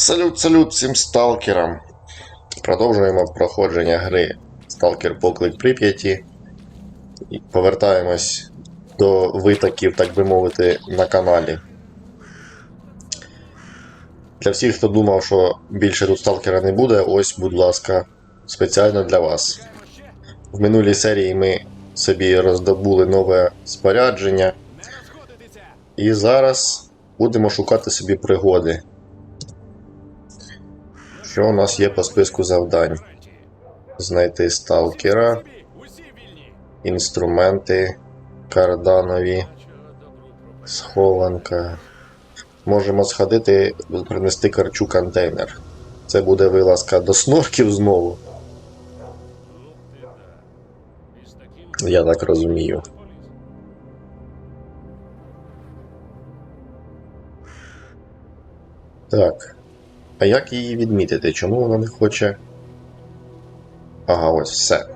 Салют, салют всім сталкерам. Продовжуємо проходження гри Сталкер Поклик Прип'яті. Повертаємось до витоків, так би мовити, на каналі. Для всіх, хто думав, що більше тут сталкера не буде, ось, будь ласка, спеціально для вас. В минулій серії ми собі роздобули нове спорядження. І зараз будемо шукати собі пригоди. Що у нас є по списку завдань? Знайти сталкера, інструменти карданові, схованка. Можемо сходити, принести карчу контейнер. Це буде вилазка до снорків знову. Я так розумію. Так. А як її відмітити? Чому вона не хоче. Ага, ось все.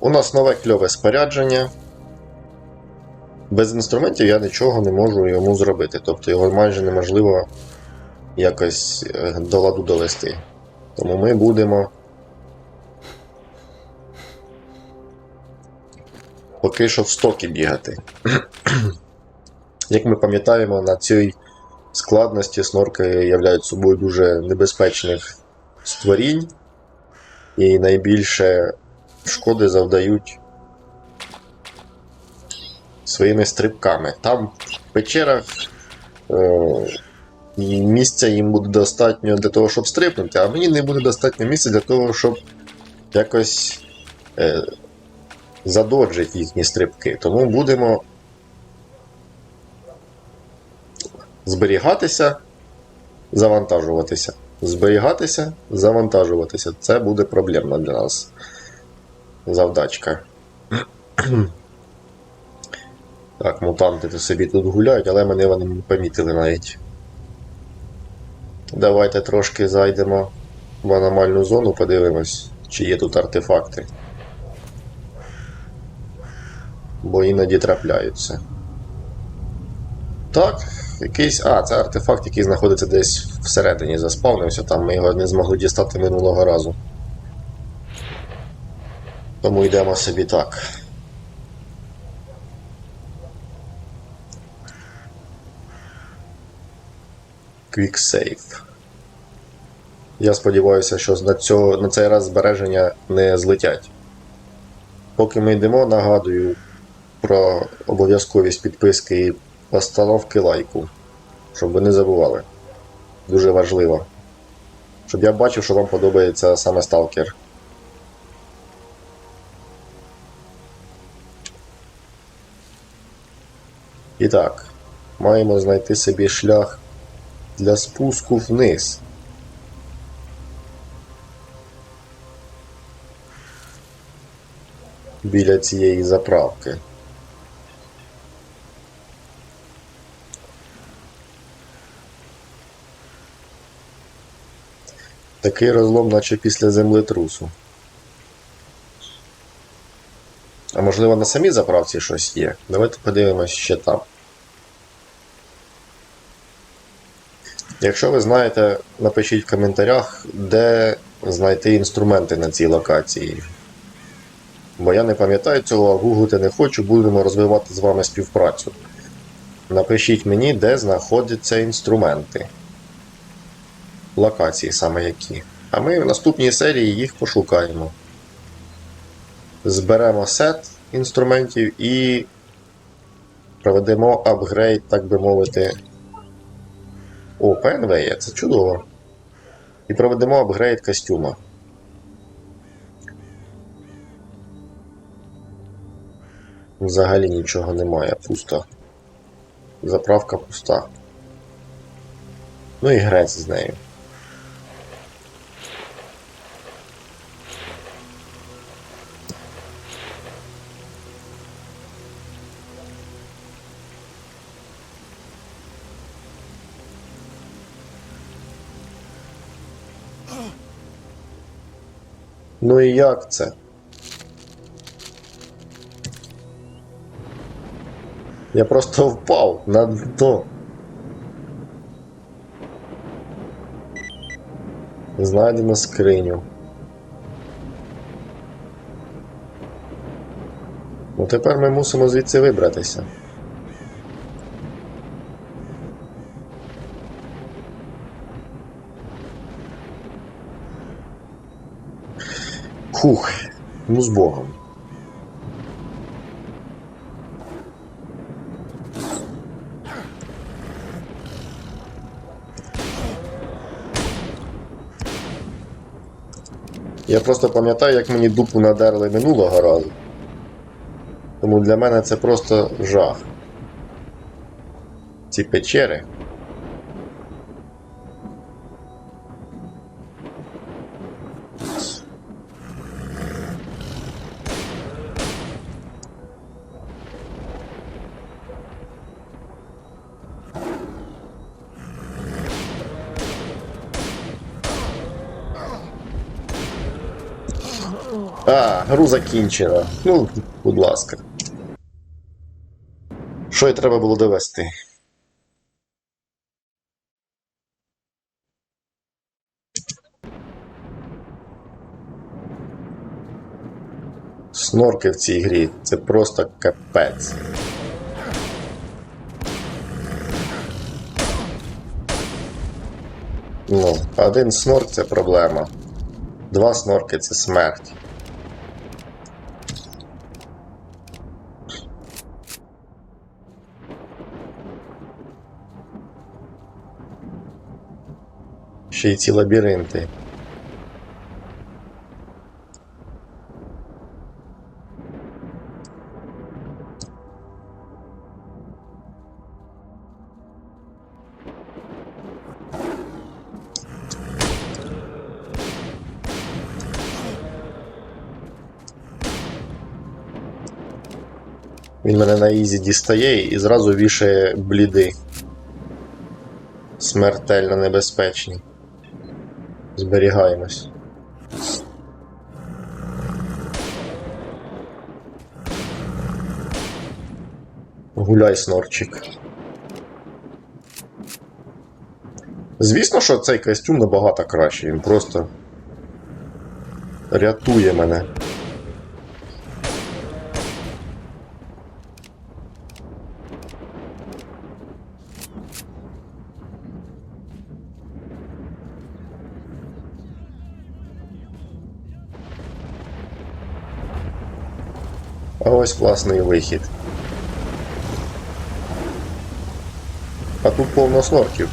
У нас нове кльове спорядження. Без інструментів я нічого не можу йому зробити. Тобто його майже неможливо якось е, до ладу довести. Тому ми будемо. Поки що в стокі бігати. Як ми пам'ятаємо, на цій складності снорки являють собою дуже небезпечних створінь, і найбільше шкоди завдають своїми стрибками. Там в печерах е, місця їм буде достатньо для того, щоб стрибнути, а мені не буде достатньо місця для того, щоб якось е, задоджити їхні стрибки. Тому будемо зберігатися, завантажуватися. Зберігатися, завантажуватися. Це буде проблемна для нас завдачка. Так, мутанти то собі тут гуляють, але мене вони не помітили навіть. Давайте трошки зайдемо в аномальну зону, подивимось, чи є тут артефакти. Бо іноді трапляються. Так, якийсь. А, це артефакт, який знаходиться десь всередині, заспавнився, там ми його не змогли дістати минулого разу. Тому йдемо собі так. Quick Save. Я сподіваюся, що на, цього, на цей раз збереження не злетять. Поки ми йдемо, нагадую про обов'язковість підписки постановки лайку. Щоб ви не забували. Дуже важливо. Щоб я бачив, що вам подобається саме сталкер. І так, маємо знайти собі шлях для спуску вниз. Біля цієї заправки. Такий розлом, наче після землетрусу. А можливо на самій заправці щось є? Давайте подивимось ще там. Якщо ви знаєте, напишіть в коментарях, де знайти інструменти на цій локації. Бо я не пам'ятаю цього, а гуглити не хочу, будемо розвивати з вами співпрацю. Напишіть мені, де знаходяться інструменти. Локації саме які. А ми в наступній серії їх пошукаємо. Зберемо сет інструментів і проведемо апгрейд, так би мовити. О, ПНВ є, це чудово. І проведемо апгрейд костюма. Взагалі нічого немає, пусто. Заправка пуста. Ну і грець з нею. Ну і як це? Я просто впав на дно. Знайдено скриню. Ну тепер ми мусимо звідси вибратися. Хух, ну з Богом. Я просто пам'ятаю, як мені дупу надерли минулого разу. Тому для мене це просто жах. Ці печери. А, гру закінчена. Ну, будь ласка. Що й треба було довести? Снорки в цій грі це просто капець. Ну, один снорк це проблема. Два снорки це смерть. Ще й ці лабіринти. Він мене на ізі дістає і зразу вішає бліди. Смертельно небезпечні. Зберігаємось. Гуляй, снорчик. Звісно, що цей костюм набагато кращий. Він просто рятує мене. А ось класний вихід. А тут повно снорків.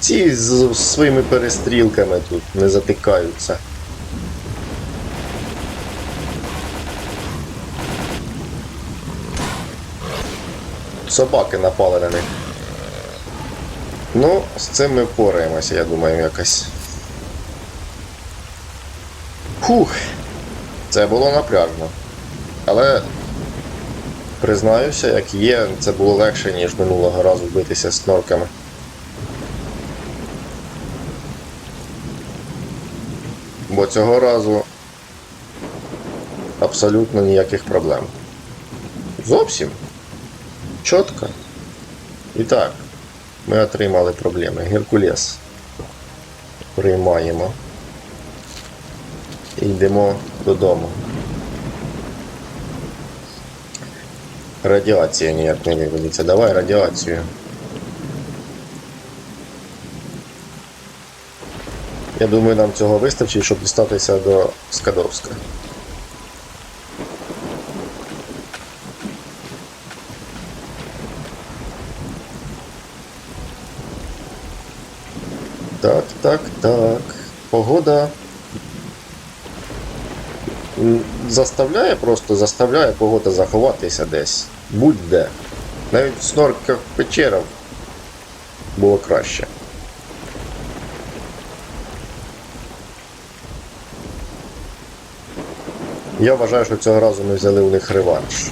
Ці з своїми перестрілками тут не затикаються. Собаки напали на них. Ну, з цим ми впораємося, я думаю, якось. Фух, це було напряжно. Але признаюся, як є, це було легше, ніж минулого разу битися з снорками. Бо цього разу абсолютно ніяких проблем. Зовсім. Чітко. І так. Ми отримали проблеми. Геркулес. Приймаємо. І йдемо додому. Радіація ніяк не виводиться. Давай радіацію. Я думаю, нам цього вистачить, щоб дістатися до Скадовська. Так, так. Погода. Заставляє просто, заставляє погода заховатися десь. Будь-де. Навіть в снорках печерах було краще. Я вважаю, що цього разу ми взяли у них реванш.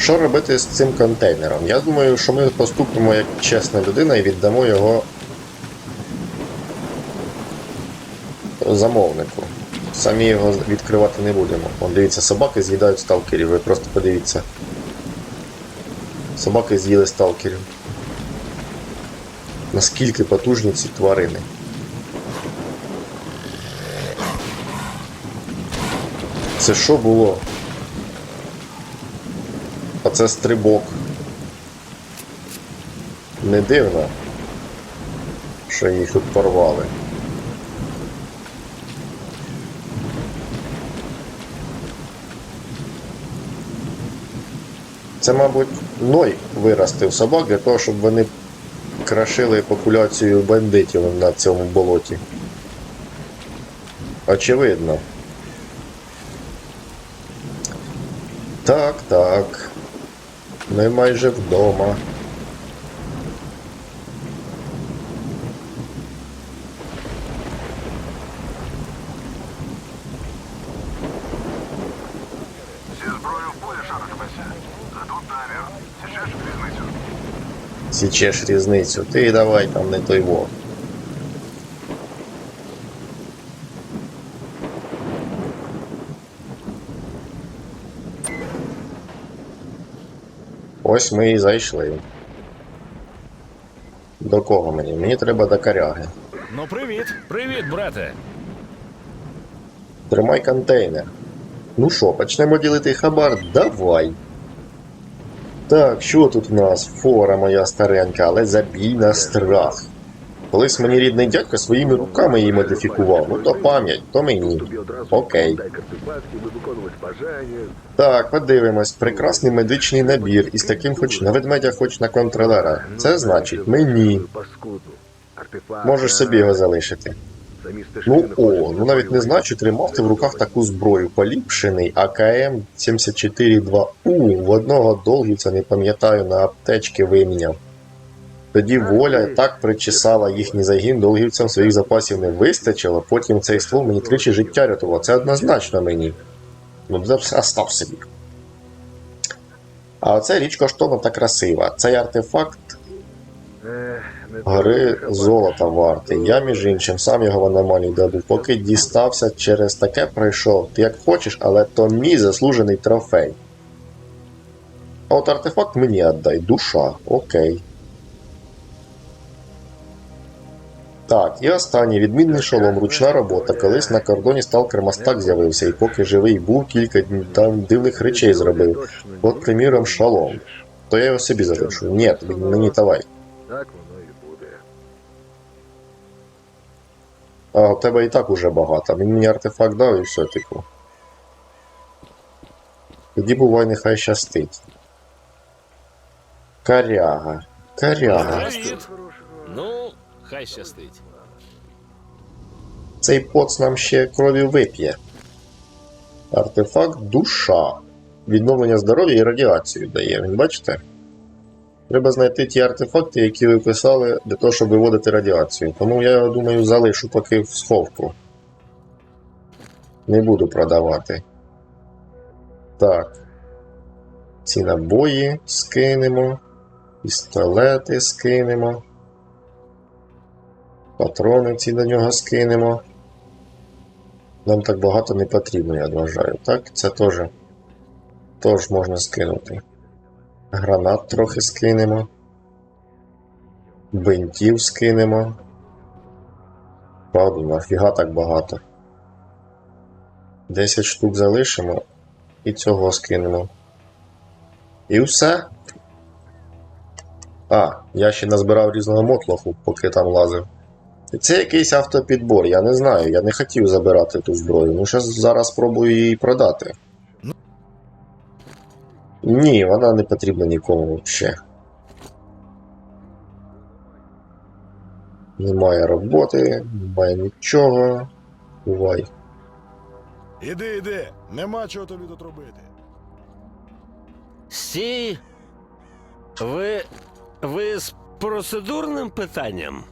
Що робити з цим контейнером? Я думаю, що ми поступимо як чесна людина і віддамо його замовнику. Самі його відкривати не будемо. Вон, дивіться, собаки з'їдають сталкерів, ви просто подивіться. Собаки з'їли сталкерів. Наскільки потужні ці тварини. Це що було? А це стрибок. Не дивно, що їх тут порвали. Це, мабуть, Ной виростив собак для того, щоб вони крашили популяцію бандитів на цьому болоті. Очевидно. Так, так. Ми майже вдома. Січеш різницю? Січеш різницю. Ти давай там не той во. Ось ми і зайшли. До кого мені? Мені треба до коряги. Ну, привіт, привіт, брате. Тримай контейнер. Ну що, почнемо ділити хабар? Давай. Так, що тут в нас? Фора моя старенька, але забій на страх. Колись мені рідний дядько своїми руками її модифікував. Ну то пам'ять, то мені. Окей. Так, подивимось. Прекрасний медичний набір із таким хоч на ведмедя, хоч на контролера. Це значить мені. Можеш собі його залишити. Ну о, ну навіть не знаю, чи тримав ти в руках таку зброю. Поліпшений АКМ 742У. В одного долгівця, не пам'ятаю, на аптечки виміняв. Тоді воля так причесала їхній загін, долгівцям своїх запасів не вистачило, потім цей ствол мені тричі життя рятував. Це однозначно мені. Ну, це все став собі. А оце річ коштовна та красива. Цей артефакт Гори золота вартий. Я, між іншим, сам його в аномалії добув. Поки дістався через таке пройшов. Ти як хочеш, але то мій заслужений трофей. А от артефакт мені віддай. Душа. Окей. Так, і останній відмінний шолом, ручна робота. Колись на кордоні сталкер мастак з'явився, і поки живий був, кілька там дивних речей зробив. От, приміром, шолом. То я його собі залишу. Ні, мені давай. Так воно і буде. А у тебе і так уже багато. Він мені артефакт дав і все, типу. Тоді бувай нехай щастить. Коряга. Коряга. Ну, хай щастить. Цей поц нам ще крові вип'є. Артефакт душа. Відновлення здоров'я і радіацію дає. Він бачите? Треба знайти ті артефакти, які ви писали для того, щоб виводити радіацію. Тому я думаю залишу поки в сховку. Не буду продавати. Так. Ці набої скинемо. Пістолети скинемо. Патрони ці до нього скинемо. Нам так багато не потрібно, я вважаю. Так, це теж. Теж можна скинути. Гранат трохи скинемо. Бинтів скинемо. Правда, нафіга так багато. 10 штук залишимо і цього скинемо. І все. А, я ще назбирав різного мотлоху, поки там лазив. Це якийсь автопідбор, я не знаю, я не хотів забирати ту зброю. Ну, зараз зараз спробую її продати. Ні, вона не потрібна нікому взагалі. Немає роботи, немає нічого. Бувай. Іди, іди, нема чого тобі тут робити. Стій. Ви. Ви з процедурним питанням?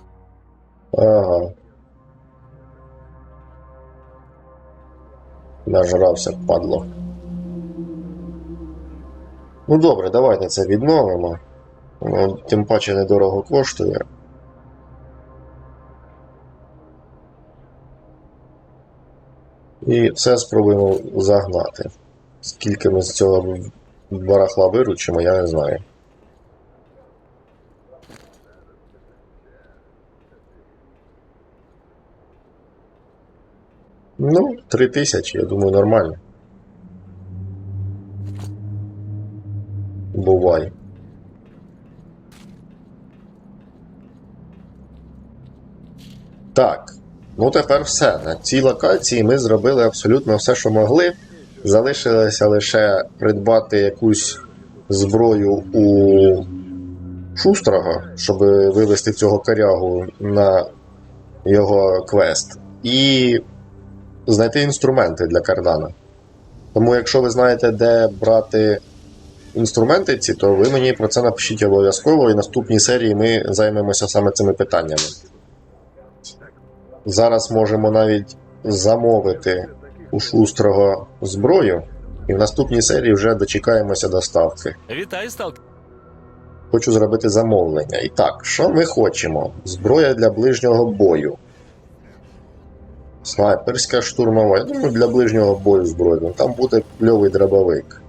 Ага. Нажрався, падло. Ну добре, давайте це відновимо. Воно тим паче недорого коштує. І все спробуємо загнати. Скільки ми з цього барахла виручимо, я не знаю. Ну, три тисячі, я думаю, нормально. Бувай. Так. Ну тепер все. На цій локації ми зробили абсолютно все, що могли. Залишилося лише придбати якусь зброю у Шустрого, щоб вивести цього корягу на його квест. І знайти інструменти для кардана. Тому, якщо ви знаєте, де брати інструменти ці, то ви мені про це напишіть обов'язково, і в наступній серії ми займемося саме цими питаннями. Зараз можемо навіть замовити у шустрого зброю, і в наступній серії вже дочекаємося доставки. Вітаю, сталкер. Хочу зробити замовлення. І так, що ми хочемо? Зброя для ближнього бою. Снайперська штурмова. Я думаю, для ближнього бою зброя. Ну, Там буде кльовий дробовик.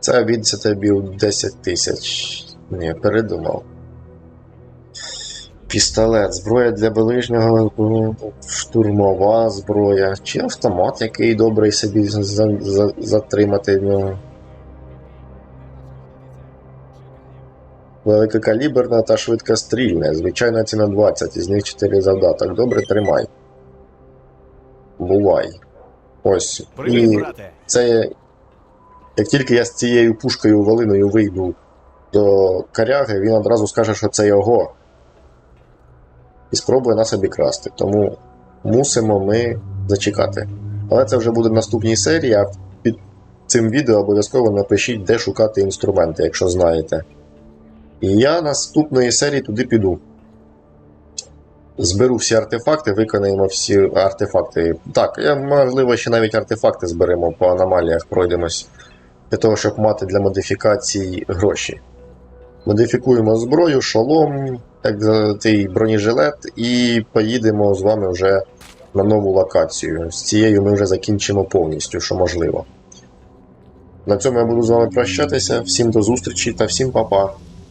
Це від тобі 10 тисяч. Ні, передумав. Пістолет, зброя для ближнього, ну, штурмова зброя, чи автомат, який добрий собі за- за- за- затримати в нього. Великокаліберна та швидкострільна. Звичайна ціна 20, із них 4 завдаток. Добре, тримай. Бувай. Ось. Привіт, І брате. це. Як тільки я з цією пушкою волиною вийду до коряги, він одразу скаже, що це його. І спробує нас обікрасти. Тому мусимо ми зачекати. Але це вже буде в наступній серії, а під цим відео обов'язково напишіть, де шукати інструменти, якщо знаєте. І я наступної серії туди піду. Зберу всі артефакти, виконаємо всі артефакти. Так, я, можливо, ще навіть артефакти зберемо по аномаліях, пройдемось. Для того, щоб мати для модифікацій гроші. Модифікуємо зброю, шолом, цей бронежилет, і поїдемо з вами вже на нову локацію. З цією ми вже закінчимо повністю, що можливо. На цьому я буду з вами прощатися. Всім до зустрічі та всім па-па.